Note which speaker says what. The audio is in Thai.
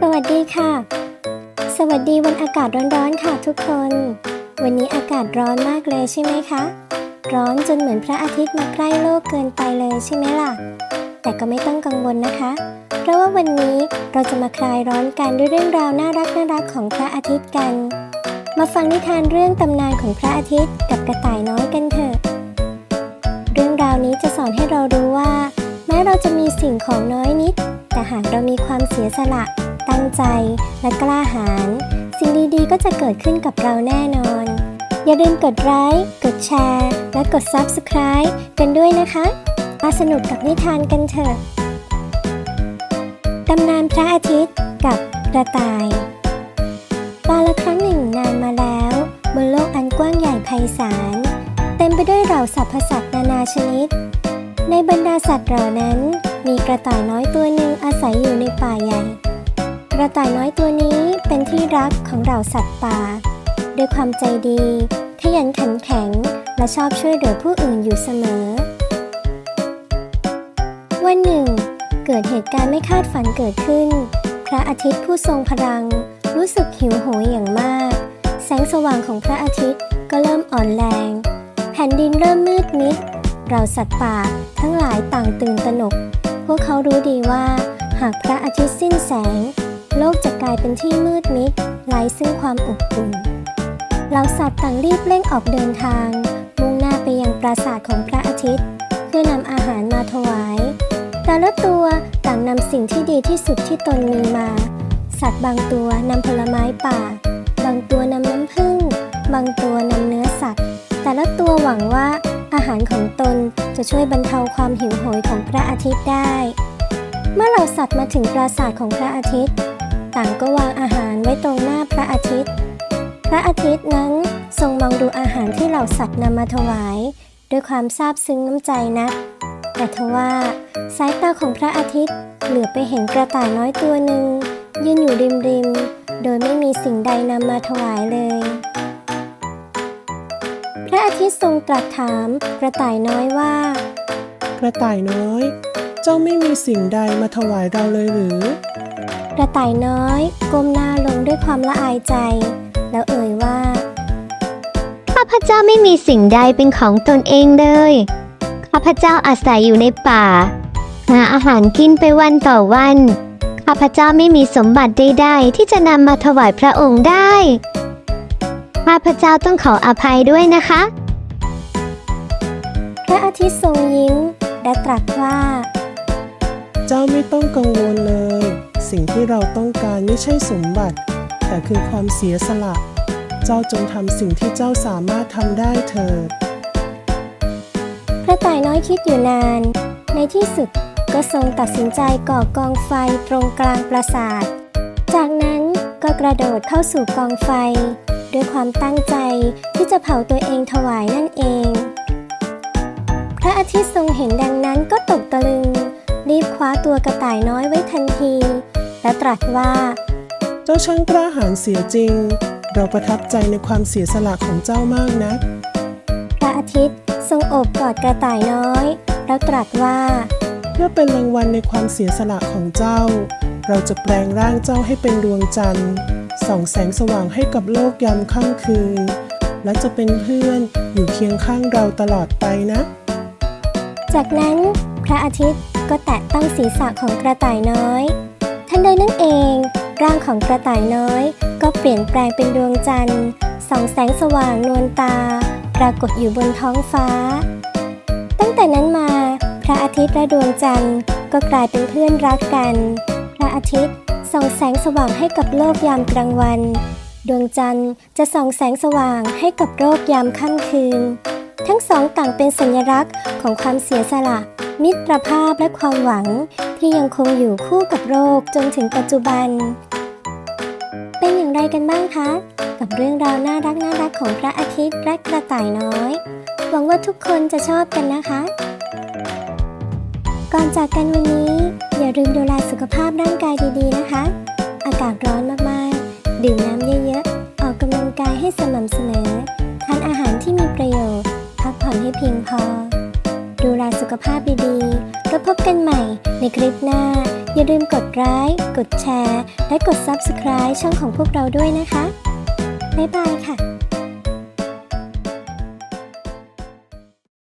Speaker 1: สวัสดีค่ะ สวัสดีวันอากาศร้อนๆค่ะทุกคน วันนี้อากาศร้อนมากเลยใช่ไหมคะ ร้อนจนเหมือนพระอาทิตย์มาใกล้โลกเกินไปเลยใช่ไหมล่ะ แต่ก็ไม่ต้องกังวลนะคะ เพราะว่าวันนี้เราจะมาคลายร้อนกันด้วยเรื่องราวน่ารักน่ารักของพระอาทิตย์กัน มาฟังนิทานเรื่องตำนานของพระอาทิตย์ กับกระต่ายน้อยกันเถอะ เรื่องราวนี้จะสอนให้เรารู้ว่า แม้เราจะมีสิ่งของน้อยนิด แต่หากเรามีความเสียสละ ตั้งใจ และกล้าหาญสิ่งดีๆ ก็จะเกิดขึ้นกับเราแน่นอน อย่าลืมกดไลค์กดแชร์ และกด Subscribe กันด้วยนะคะมาสนุกกับนิทานกันเถอะตำนานพระอาทิตย์กับกระต่ายกาละครั้งหนึ่งนานมาแล้วบนโลกอันกว้างใหญ่ไพศาลเต็มไปด้วยเหล่าสรรพสัตว์นานาชนิด ในบรรดาสัตว์เหล่านั้น มีกระต่ายน้อยตัวหนึ่งอาศัยอยู่ในป่าใหญ่ กระต่ายน้อยตัวนี้เป็นที่รักของเหล่าสัตว์ป่า ด้วยความใจดี ขยันขันแข็ง และชอบช่วยเหลือผู้อื่นอยู่เสมอ วันหนึ่ง เกิดเหตุการณ์ไม่คาดฝันเกิดขึ้น พระอาทิตย์ผู้ทรงพลัง รู้สึกหิวโหยอย่างมาก แสงสว่างของพระอาทิตย์ก็เริ่มอ่อนแรง แผ่นดินเริ่มมืดมิด เราสัตว์ป่าทั้งหลายต่างตื่นตระหนก พวกเขารู้ดีว่า หากพระอาทิตย์สิ้นแสง โลกจะกลายเป็นที่มืดมิดไร้ซึ่งความอบอุ่นเราสัตว์ต่างรีบเร่งออกเดินทาง มุ่งหน้าไปยังปราสาทของพระอาทิตย์ เพื่อนำอาหารมาถวาย แต่ละตัวต่างนำสิ่งที่ดีที่สุดที่ตนมีมา สัตว์บางตัวนำผลไม้ป่า บางตัวนำน้ำผึ้งบางตัวนำเนื้อสัตว์ แต่ละตัวหวังว่าอาหารของตนจะช่วยบรรเทาความหิวโหยของพระอาทิตย์ได้ เมื่อเหล่าสัตว์มาถึงปราสาทของพระอาทิตย์ ต่างก็วางอาหารไว้ตรงหน้าพระอาทิตย์ พระอาทิตย์นั้นทรงมองดูอาหารที่เหล่าสัตว์นำมาถวาย ด้วยความซาบซึ้งน้ำใจนัก แต่ทว่าสายตาของพระอาทิตย์เหลือไปเห็นกระต่ายน้อยตัวหนึ่งยืนอยู่ริมริมๆโดยไม่มีสิ่งใดนำมาถวายเลย พระอาทิตย์ทรงตรัสถามกระต่ายน้อยว่า
Speaker 2: กระต่ายน้อย เจ้าไม่มีสิ่งใดมาถวายเราเลยหรือ
Speaker 1: กระต่ายน้อย ก้มหน้าลงด้วยความละอายใจ แล้วเอ่ยว่า
Speaker 3: ข้าพเจ้าไม่มีสิ่งใดเป็นของตนเองเลยข้าพเจ้าอาศัยอยู่ในป่า หาอาหารกินไปวันต่อวันข้าพเจ้าไม่มีสมบัติใดๆที่จะนำมาถวายพระองค์ได้ข้าพเจ้าต้องขออภัยด้วยนะคะ
Speaker 1: พระอาทิตย์ทรงยิ้มและตรัสว่า
Speaker 2: เจ้าไม่ต้องกังวลเลย สิ่งที่เราต้องการไม่ใช่สมบัติ แต่คือความเสียสละ เจ้าจงทำสิ่งที่เจ้าสามารถทำได้เถิด
Speaker 1: กระต่ายน้อยคิดอยู่นาน ในที่สุดก็ทรงตัดสินใจก่อกองไฟตรงกลางปราสาท จากนั้นก็กระโดดเข้าสู่กองไฟ ด้วยความตั้งใจที่จะเผาตัวเองถวายนั่นเอง พระอาทิตย์ทรงเห็นดังนั้นก็ตกตะลึง รีบคว้าตัวกระต่ายน้อยไว้ทันที และตรัสว่า
Speaker 2: เจ้าช่างกล้าหาญเสียจริง เราประทับใจในความเสียสละของเจ้ามากนะ
Speaker 1: พระอาทิตย์ทรงโอบกอดกระต่ายน้อย แล้วตรัสว่า
Speaker 2: เพื่อเป็นรางวัลในความเสียสละของเจ้า เราจะแปลงร่างเจ้าให้เป็นดวงจันทร์ส่องแสงสว่างให้กับโลกยามค่ำคืน และจะเป็นเพื่อนอยู่เคียงข้างเราตลอดไปนะ
Speaker 1: จากนั้นพระอาทิตย์ ก็แตะต้องศีรษะของกระต่ายน้อย ทันใดนั้นเอง ร่างของกระต่ายน้อย ก็เปลี่ยนแปลงเป็นดวงจันทร์ส่องแสงสว่างนวลตา ปรากฏอยู่บนท้องฟ้า ตั้งแต่นั้นมา พระอาทิตย์และดวงจันทร์ก็กลายเป็นเพื่อนรักกัน พระอาทิตย์ส่องแสงสว่างให้กับโลกยามกลางวัน ดวงจันทร์จะส่องแสงสว่างให้กับโลกยามค่ำคืน ทั้งสองต่างเป็นสัญลักษณ์ของความเสียสละ มิตรภาพและความหวังที่ยังคงอยู่คู่กับโลกจนถึงปัจจุบัน เป็นอย่างไรกันบ้างคะ กับเรื่องราวน่ารักน่ารักของพระอาทิตย์และกระต่ายน้อย หวังว่าทุกคนจะชอบกันนะคะ ก่อนจากกันวันนี้ อย่าลืมดูแลสุขภาพร่างกายดีๆนะคะ อากาศร้อนมากๆ ดื่มน้ำเยอะๆ ออกกำลังกายให้สม่ำเสมอ ทานอาหารที่มีประโยชน์ พักผ่อนให้เพียงพอ ภาพดีๆแล้วพบกันใหม่ในคลิปหน้า อย่าาลืมกดไลค์กดแชร์ และกด Subscribe ช่องของพวกเราด้วยนะคะ บ๊ายบายค่ะ